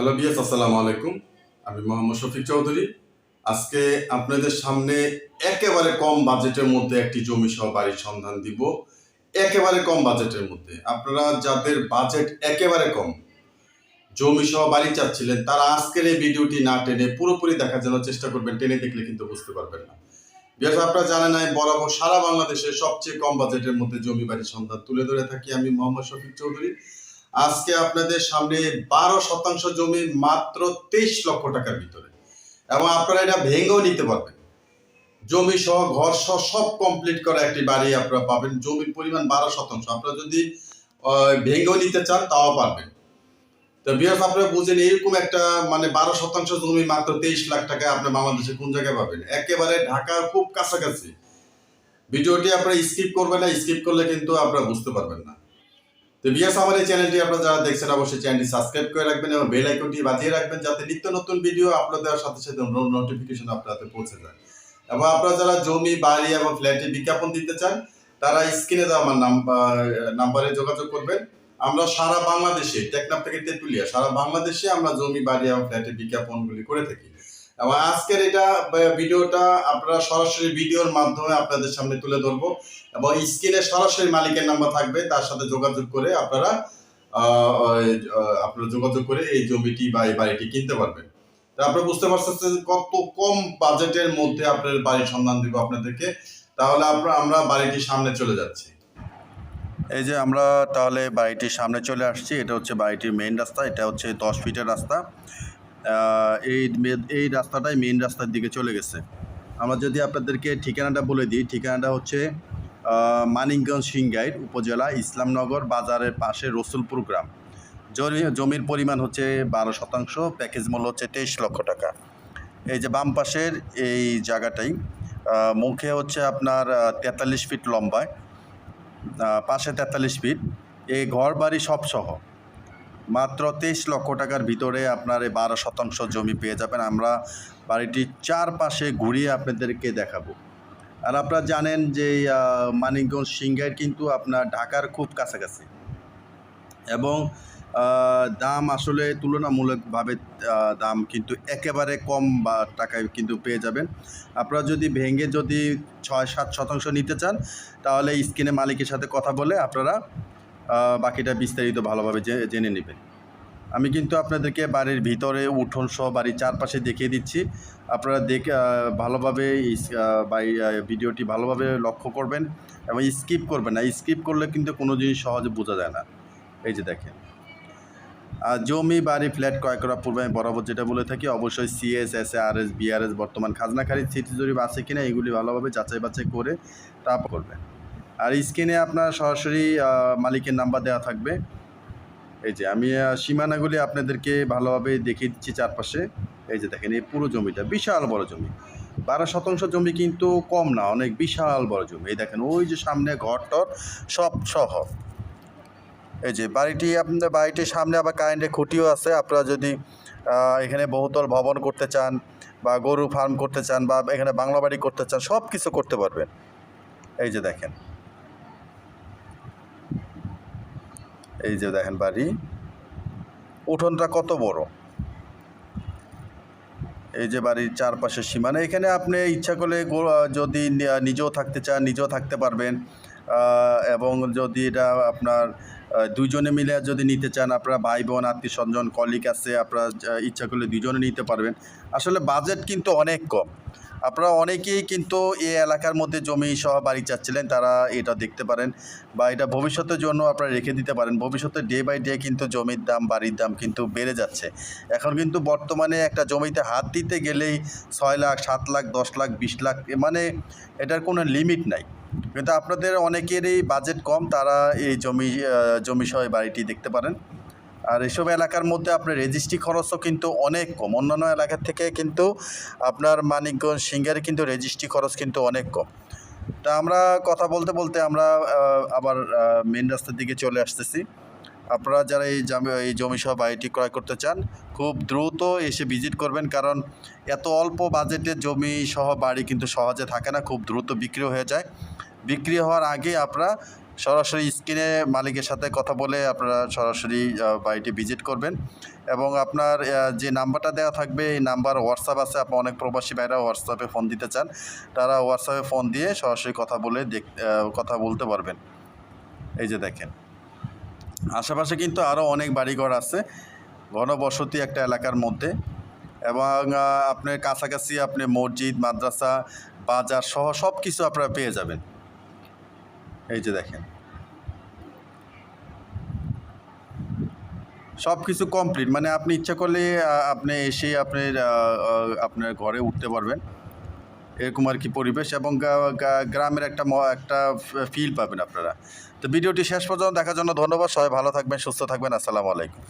Hello BS আসসালামু আলাইকুম। আমি মোহাম্মদ শফিক চৌধুরী। আজকে আপনাদের সামনে একেবারে কম বাজেটের মধ্যে একটি জমি সহ বাড়ির সন্ধান দিব। একেবারে কম বাজেটের মধ্যে। আপনারা যাদের বাজেট একেবারে কম জমি সহ বাড়ি চাচ্ছিলেন, তারা আজকের এই ভিডিওটি না টেনে পুরোপুরি দেখার জন্য চেষ্টা করবেন। টেনে দেখলে কিন্তু বুঝতে পারবেন না। বিয়াস আপনারা জানেন আমি বরাবর সারা বাংলাদেশে সবচেয়ে কম বাজেটের মধ্যে জমি বাড়ির সন্ধান তুলে ধরে থাকি আমি মোহাম্মদ শফিক চৌধুরী। আজকে আপনাদের সামনে বারো শতাংশ জমি মাত্র তেইশ লক্ষ টাকার ভিতরে। এবং আপনারা এটা ভেঙেও নিতে পারবেন। জমি সহ, ঘর সহ সব কমপ্লিট করা একটি বাড়ি আপনারা পাবেন। জমির পরিমাণ বারো শতাংশ। আপনারা যদি ভেঙেও নিতে চান, তাও পারবেন। তো বিহার আপনারা বুঝেন, এরকম একটা মানে বারো শতাংশ জমি মাত্র তেইশ লাখ টাকায় আপনি বাংলাদেশে কোন জায়গায় পাবেন? একেবারে ঢাকার খুব কাছাকাছি। ভিডিওটি আপনারা স্কিপ করবেন না। স্কিপ করলে কিন্তু আপনারা বুঝতে পারবেন না। তো বিয়াস আমার এই চ্যানেলটি আপনারা যারা দেখছেন, অবশ্যই চ্যানেলটি সাবস্ক্রাইব করে রাখবেন এবং বেল আইকনটি বাজিয়ে রাখবেন যাতে নিত্য নতুন ভিডিও আপলোড দেওয়ার সাথে সাথে নোটিফিকেশন আপনাদের পৌঁছে যায়। এবং আপনারা যারা জমি, বাড়ি এবং ফ্ল্যাটে বিজ্ঞাপন দিতে চান, তারা স্ক্রিনে দেওয়া আমার নাম্বার নাম্বারে যোগাযোগ করবেন। আমরা সারা বাংলাদেশে, টেকনাফ থেকে তেঁতুলিয়া, সারা বাংলাদেশে আমরা জমি, বাড়ি এবং ফ্ল্যাটে বিজ্ঞাপনগুলি করে থাকি। এবং আজকের এটা ভিডিওটা আপনারা সরাসরি ভিডিওর মাধ্যমে আপনাদের সামনে তুলে ধরবো এবং স্ক্রিনে সরাসরি মালিকের নাম্বার থাকবে, তার সাথে যোগাযোগ করে আপনারা আপনারা যোগাযোগ করে এই জমিটি বা এই বাড়িটি কিনতে পারবেন। তা বুঝতে পারছেন কত কম বাজেটের মধ্যে আপনার বাড়ির সন্ধান দিব আপনাদেরকে। তাহলে আমরা আমরা বাড়িটির সামনে চলে যাচ্ছি। এই যে আমরা তাহলে বাড়িটির সামনে চলে আসছি, এটা হচ্ছে বাড়িটির মেইন রাস্তা, এটা হচ্ছে দশ ফিটের রাস্তা। এই এই রাস্তাটাই মেইন রাস্তার দিকে চলে গেছে। আমরা যদি আপনাদেরকে ঠিকানাটা বলে দিই, ঠিকানাটা হচ্ছে মানিকগঞ্জ সিংগাইর উপজেলা ইসলামনগর বাজারের পাশে রসুলপুর গ্রাম। জমি- জমির পরিমাণ হচ্ছে বারো শতাংশ প্যাকেজ মূল্য হচ্ছে তেইশ লক্ষ টাকা। এই যে বাম পাশের এই জায়গাটাই মুখে হচ্ছে আপনার তেতাল্লিশ ফিট লম্বায় পাশে তেতাল্লিশ ফিট। এই ঘর বাড়ি সব সহ মাত্র তেইশ লক্ষ টাকার ভিতরে আপনার এই বারো শতাংশ জমি পেয়ে যাবেন। আমরা বাড়িটির চারপাশে ঘুরিয়ে আপনাদেরকে দেখাবো। আর আপনারা জানেন যে মানিকগঞ্জ সিংগাইর কিন্তু আপনার ঢাকার খুব কাছাকাছি। এবং দাম আসলে তুলনামূলকভাবে দাম কিন্তু একেবারে কম বা টাকায় কিন্তু পেয়ে যাবেন। আপনারা যদি ভেঙে যদি ছয় সাত শতাংশ নিতে চান, তাহলে স্ক্রিনে মালিকের সাথে কথা বলে আপনারা বাকিটা বিস্তারিত ভালোভাবে জেনে নেবেন। আমি কিন্তু আপনাদেরকে বাড়ির ভিতরে উঠোন সহ বাড়ির চারপাশে দেখিয়ে দিচ্ছি। আপনারা দেখে ভালোভাবে ভিডিওটি ভালোভাবে লক্ষ্য করবেন এবং স্কিপ করবেন না। স্কিপ করলে কিন্তু কোনো জিনিস সহজে বোঝা যায় না। এই যে দেখেন। আর জমি, বাড়ি, ফ্ল্যাট ক্রয় করার পূর্বে আমি বরাবর যেটা বলে থাকি, অবশ্যই CS S R S BRS বর্তমান খাজনা খারিজ, সিটি জরিপ আছে কিনা, এগুলি ভালোভাবে যাচাই বাছাই করে তারপর করবেন। আর স্ক্রিনে আপনার সরাসরি মালিকের নাম্বার দেওয়া থাকবে। এই যে, আমি সীমানাগুলি আপনাদেরকে ভালোভাবে দেখিয়ে দিচ্ছি চারপাশে। এই যে দেখেন, এই পুরো জমিটা বিশাল বড় জমি। বারো শতাংশ জমি কিন্তু কম না, অনেক বিশাল বড় জমি। এই দেখেন, ওই যে সামনে ঘর টর সব সহ এই যে, বাড়িটি আপনাদের, বাড়িটির সামনে আবার কারেন্টের খুঁটিও আছে। আপনারা যদি এখানে বহুতল ভবন করতে চান বা গরু ফার্ম করতে চান বা এখানে বাংলা বাড়ি করতে চান সব কিছু করতে পারবেন। এই যে দেখেন এই যে দেখেন বাড়ি উঠোনটা কত বড়? এই যে বাড়ির চারপাশের সীমানা এখানে আপনি ইচ্ছা করলে যদি নিজেও থাকতে চান নিজেও থাকতে পারবেন এবং যদি এটা আপনার আহ, দুইজনে মিলে যদি নিতে চান আপনারা ভাই বোন আত্মীয় স্বজন কলিগ আছে আপনারা ইচ্ছা করলে দুজনে নিতে পারবেন। আসলে বাজেট কিন্তু অনেক কম। আপনারা অনেকেই কিন্তু এই এলাকার মধ্যে জমি সহ বাড়ি চাচ্ছিলেন, তারা এটা দেখতে পারেন বা এটা ভবিষ্যতের জন্য আপনারা রেখে দিতে পারেন। ভবিষ্যতে ডে বাই ডে কিন্তু জমির দাম, বাড়ির দাম কিন্তু বেড়ে যাচ্ছে। এখন কিন্তু বর্তমানে একটা জমিতে হাত দিতে গেলেই ছয় লাখ, সাত লাখ, দশ লাখ, বিশ লাখ মানে এটার কোনো লিমিট নাই। কিন্তু আপনাদের অনেকেরই বাজেট কম, তারা এই জমি জমি সহ বাড়িটি দেখতে পারেন। আর এসব এলাকার মধ্যে আপনার রেজিস্ট্রি খরচও কিন্তু অনেক কম। অন্যান্য এলাকার থেকে কিন্তু আপনার মানিকগঞ্জ, সিঙ্গারে কিন্তু রেজিস্ট্রি খরচ কিন্তু অনেক কম। তা আমরা কথা বলতে বলতে আমরা আবার মেন রাস্তার দিকে চলে আসতেছি। আপনারা যারা এই জমি এই জমি সহ বাড়িটি ক্রয় করতে চান, খুব দ্রুত এসে ভিজিট করবেন কারণ এত অল্প বাজেটের জমি সহ বাড়ি কিন্তু সহজে থাকে না, খুব দ্রুত বিক্রি হয়ে যায়। বিক্রি হওয়ার আগে আপনারা সরাসরি স্ক্রিনে মালিকের সাথে কথা বলে আপনারা সরাসরি বাড়িটি ভিজিট করবেন। এবং আপনার যে নাম্বারটা দেওয়া থাকবে, এই নাম্বার হোয়াটসঅ্যাপ আছে। আপনার অনেক প্রবাসী ভাইরা হোয়াটসঅ্যাপে ফোন দিতে চান। তারা হোয়াটসঅ্যাপে ফোন দিয়ে সরাসরি কথা বলে দেখ কথা বলতে পারবেন। এই যে দেখেন। আশেপাশে কিন্তু আরও অনেক বাড়িঘর আছে, ঘনবসতি একটা এলাকার মধ্যে। এবং আপনার কাছাকাছি আপনি মসজিদ, মাদ্রাসা, বাজার সহ সব কিছু আপনারা পেয়ে যাবেন। এই যে দেখেন। সব কিছু কমপ্লিট মানে আপনি ইচ্ছা করলে আপনি এসে আপনার আপনার ঘরে উঠতে পারবেন। এরকম আর কি পরিবেশ এবং গ্রামের একটা একটা ফিল পাবেন আপনারা। তো ভিডিওটি শেষ পর্যন্ত দেখার জন্য ধন্যবাদ। সবাই ভালো থাকবেন, সুস্থ থাকবেন। আসসালামু আলাইকুম।